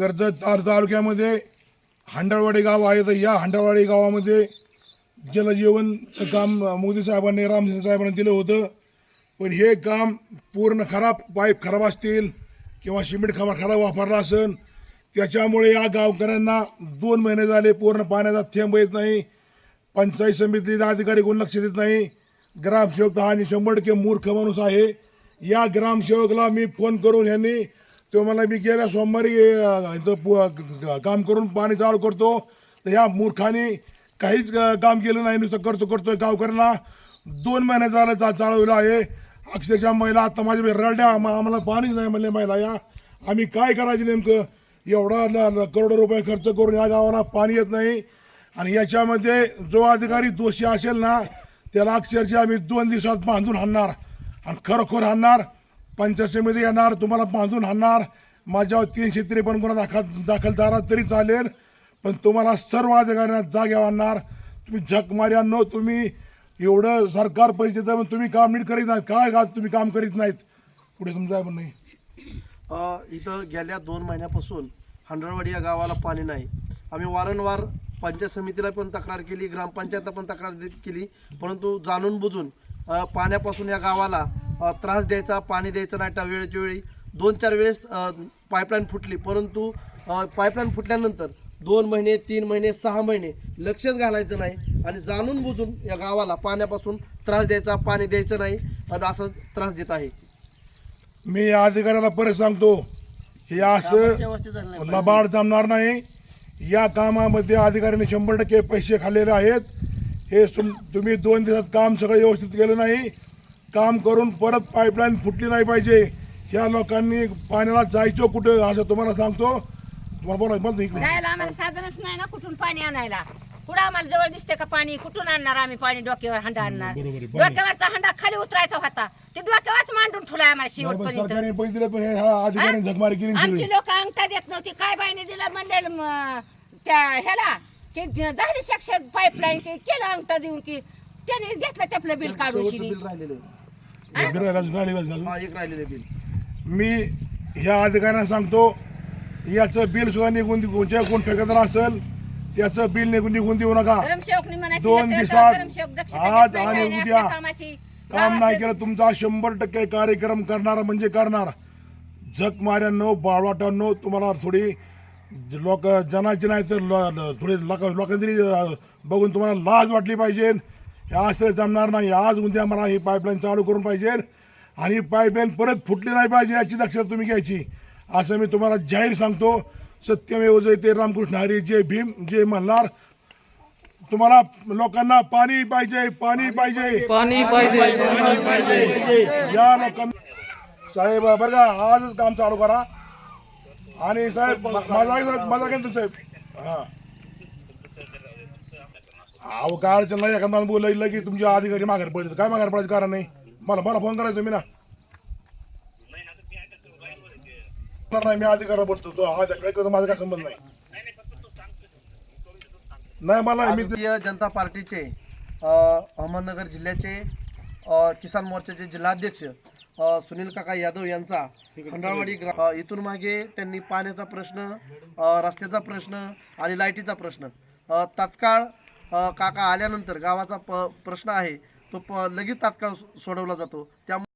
कर्जत ताल तालुक्यामध्ये हांडळवाडी गाव आहे तर या हांडळवाडी गावामध्ये जलजीवनचं काम मोदी साहेबांनी रामसिंग साहेबांनी दिलं होतं. पण हे काम पूर्ण खराब पाईप खराब असतील किंवा सिमेंट खराब खराब वापरला असेल त्याच्यामुळे या गावकऱ्यांना दोन महिने झाले पूर्ण पाण्याचा थेंब येत नाही. पंचायत समितीचा अधिकारी कोण लक्ष देत नाही. ग्रामसेवक तर हा शंभर टक्के मूर्ख माणूस आहे. या ग्रामसेवकला मी फोन करून ह्यांनी तो मला मी गेल्या सोमवारी ह्याचं पु- काम करून पाणी चालू करतो. तर ह्या मूर्खाने काहीच काम केलं नाही. नुसतं करतो करतोय गावकऱ्यांना दोन महिने झालं चा चालवलं आहे. अक्षरशः महिला आता माझ्या रडल्या. आम्हा- आम्हाला पाणीच नाही म्हणले महिला या आम्ही काय करायचं नेमकं? एवढा करोडो रुपये खर्च करून या गावाला पाणी येत नाही. आणि याच्यामध्ये जो अधिकारी दोषी असेल ना त्याला अक्षरशः आम्ही दोन दिवसात बांधून हाणणार. आणि खरोखर हाणणार. पंचायत समिती येणार तुम्हाला बांधून आणणार. माझ्यावर तीनशे त्रेपन्न गुन्हा दाखल दाखल झाला तरी चालेल. पण तुम्हाला सर्व अधिकाऱ्यांना जाग्यावर आणणार. तुम्ही झक मार्यांनो तुम्ही. एवढं सरकार पैसे देतं पण तुम्ही काम नीट करीत नाहीत. काय का तुम्ही काम करीत नाहीत? पुढे तुमचं आहे? पण नाही इथं गेल्या दोन महिन्यापासून हंडरवाडी या गावाला पाणी नाही. आम्ही वारंवार पंचायत समितीला पण तक्रार केली ग्रामपंचायतला पण तक्रार केली. परंतु जाणून बुजून पाण्यापासून या गावाला त्रास द्यायचा पाणी द्यायचं नाही त्या वेळेच्या वेळी दोन चार वेळेस पाईपलाईन फुटली. परंतु पाईपलाईन फुटल्यानंतर दोन महिने तीन महिने सहा महिने लक्षच घालायचं नाही आणि जाणून बुजून या गावाला पाण्यापासून त्रास द्यायचा पाणी द्यायचं नाही आणि असं त्रास देत आहे. मी या अधिकाऱ्याला परत सांगतो हे असं लबाड जमणार नाही. या कामामध्ये अधिकाऱ्यांनी शंभर टक्के पैसे खाल्लेले आहेत. हे तुम्ही दोन दिवसात काम सगळं व्यवस्थित केलं नाही. काम करून परत पाईपलाईन फुटली नाही पाहिजे. ह्या लोकांनी पाण्याला जायचं कुठं असं तुम्हाला सांगतो. तुम्हाला बोला बोलतो इकडे. जायला आम्हाला साधनच नाही ना कुठून पाणी आणायला. कुठं आम्हाला जवळ दिसते का पाणी? कुठून आणणार आम्ही पाणी? डोक्यावर हंडा आणणार. बरोबर आहे. डोक्यावरचा हंडा खाली उतरायचा होता. ते डोक्यावरच मांडून ठेवलाय आम्हाला नाही, पण शेवटपर्यंत. सरकारने पैसे दिले पण ह्या अधिकाऱ्यांनी झकमारी केली सगळी आमची लोक अंगठा देत नव्हती. काय बाईने दिला म्हणले त्या ह्याला? की झाली शिक्षण पाईपलाईन की केलं अंगठा देऊन की त्याने घेतलं ते आपलं बिल काढून. बिल हा एक राहिलेलं बिल. मी ह्या अधिकाऱ्यांना सांगतो याचं बिल सुद्धा निघून निघून जे कोण ठेकेदार असेल त्याचं बिल निघून निघून देऊ नका. म्हणायचं दोन तर दिवसात दक्षता आज नाही आणि उद्या आपल्या कामाची. काम नाही केलं तुमचा शंभर टक्के कार्यक्रम करणार म्हणजे करणार. झक माऱ्यांनो बाळवाटांनो तुम्हाला थोडी लोक जनाची नाही तर ल- ल- थोडी लोक लोकांनी बघून तुम्हाला लाज वाटली पाहिजे. हे असं जमणार नाही. आज उद्या मला ही पाईपलाईन चालू करून पाहिजे आणि पाईपलाईन परत फुटली नाही पाहिजे याची दक्षता तुम्ही घ्यायची. असं मी तुम्हाला जाहीर सांगतो. सत्यमेव जयते रामकृष्ण. हरी जय भीम जय मल्हार. तुम्हाला लोकांना पाणी पाहिजे पाणी पाहिजे. पाणी पाहिजे. या लोकांना साहेब बरं का आजच काम चालू करा. आणि साहेब माझा माझा काय तुमचं हा. अहो काय अडचण नाही एखादा बोलायला की तुमचे अधिकारी माघार पडले काय माघार पडायचं कारण नाही? मला मला फोन करायचं तुम्ही ना. नाही मी अधिकार बोलतो तो आज माझा काय संबंध नाही. नाही मला मी भारतीय जनता पार्टीचे अ, अहमदनगर जिल्ह्याचे अ, किसान मोर्चाचे जिल्हाध्यक्ष अ, सुनील काका यादव यांचा खंडाळवाडी ग्रा अ, इथून मागे त्यांनी पाण्याचा प्रश्न अ, रस्त्याचा प्रश्न आणि लाईटीचा प्रश्न. अ, तात्काळ काका आल्यानंतर गावाचा प प्रश्न आहे तो प लगेच तात्काळ सोडवला जातो. त्यामुळे